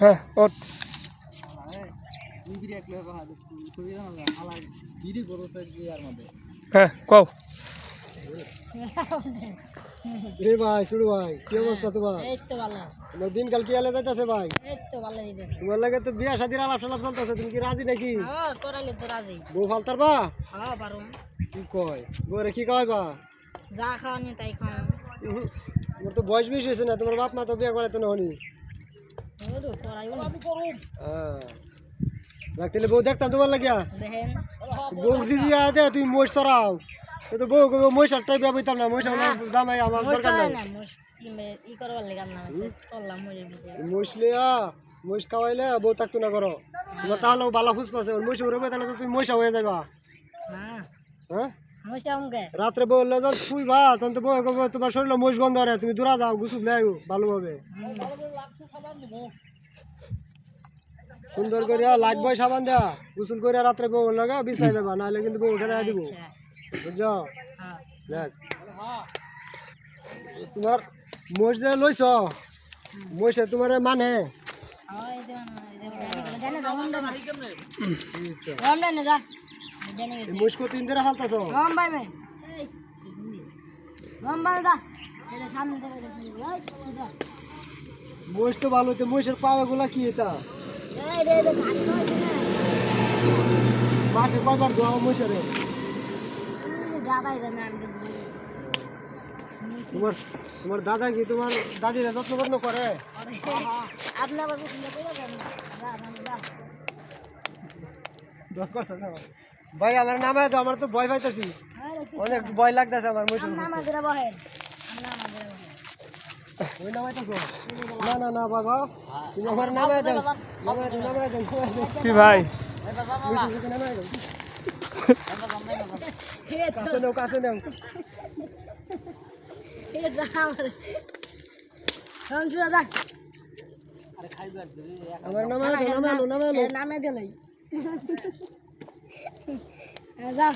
হ্যাঁ হ্যাঁ কও। রে ভাই শুরু ভাই কি অবস্থা তোমার? এই তো ভালো। তোমার দিনকাল কি আলে যাইতেছে ভাই? এই তো ভালো এই দেখ তোমার লাগে তো বিয়া শাদির আলাপ সালাপ চলতেছে তুমি কি রাজি নাকি? হ্যাঁ করাইলে বউ ফালতার বা? কি কয়? বউরে কি কয় বা? যা খাওয়ানি তাই খাওয়াম তোমার তো বয়স বেশি হয়েছে না তোমার বাপ মা তো বিয়া করাইতে না হনি হ্যাঁ তাহলে বউ দেখতাম তোমার লাগিয়া? বউ যদি দে তুমি মহিষ সরাও তো বউ কবে মহিষ আটটাই বিয়া বইতাম না মহিষ আমার জামাই আমার মোর দরকার নাই। লিয়া মহিষ খাওয়াইলে বউ থাকতো না করো তোমার তাহলে ভালো খুশ পাচ্ছে মহিষ উড়বে তাহলে তো তুমি মহিষা হয়ে যাবা হ্যাঁ। হ্যাঁ? রাত্রে বললে যখন শুইবা তখন তো বউ কবে তোমার শরীরে মহিষ গন্ধ রে তুমি দূরা যাও গুসুপ লেও ভালোভাবে সুন্দর করে লাইট বয় সাবান দেয়া গুসুল করে রাত্রে বউ লাগা বিছাই দেবা নাহলে কিন্তু বউ উঠে দিব আচ্ছা বুঝছ হ্যাঁ দেখ তোমার মহিষ যে লইছ মহিষে তোমার মানে হ্যাঁ না যা মহিষ কত দিন ধরে ফালতাছ রম ভাই ভাই। রম ভাই দা। এটা সামনে সিধা মহিষ তো ভালো তো মহিষের পাওয়া গুলা কি এটা? মাসে কয়বার ধোয়া তো তোমার তোমার দাদা কি তোমার দাদিরা যত্ন যত্ন করে? আপনি ভাই আমার নামায় তো আমার তো ভয় পাইতেছি। অনেক ভয় লাগতেছে আমার মহিষের আমরা আমাদের বহেন আমরা আমাদের বহেন। ওই নামাইতেছো না না না বাবা। তুমি আমার নামায় দেন নামায় দেন নামায় দেন কি ভাই? মহিষের দেন কাছে নাও কাছে নাও। আমার। সমঝু দাদা আমার নামায় দাও নামায় লো নামায় লো নামে দিলই যা।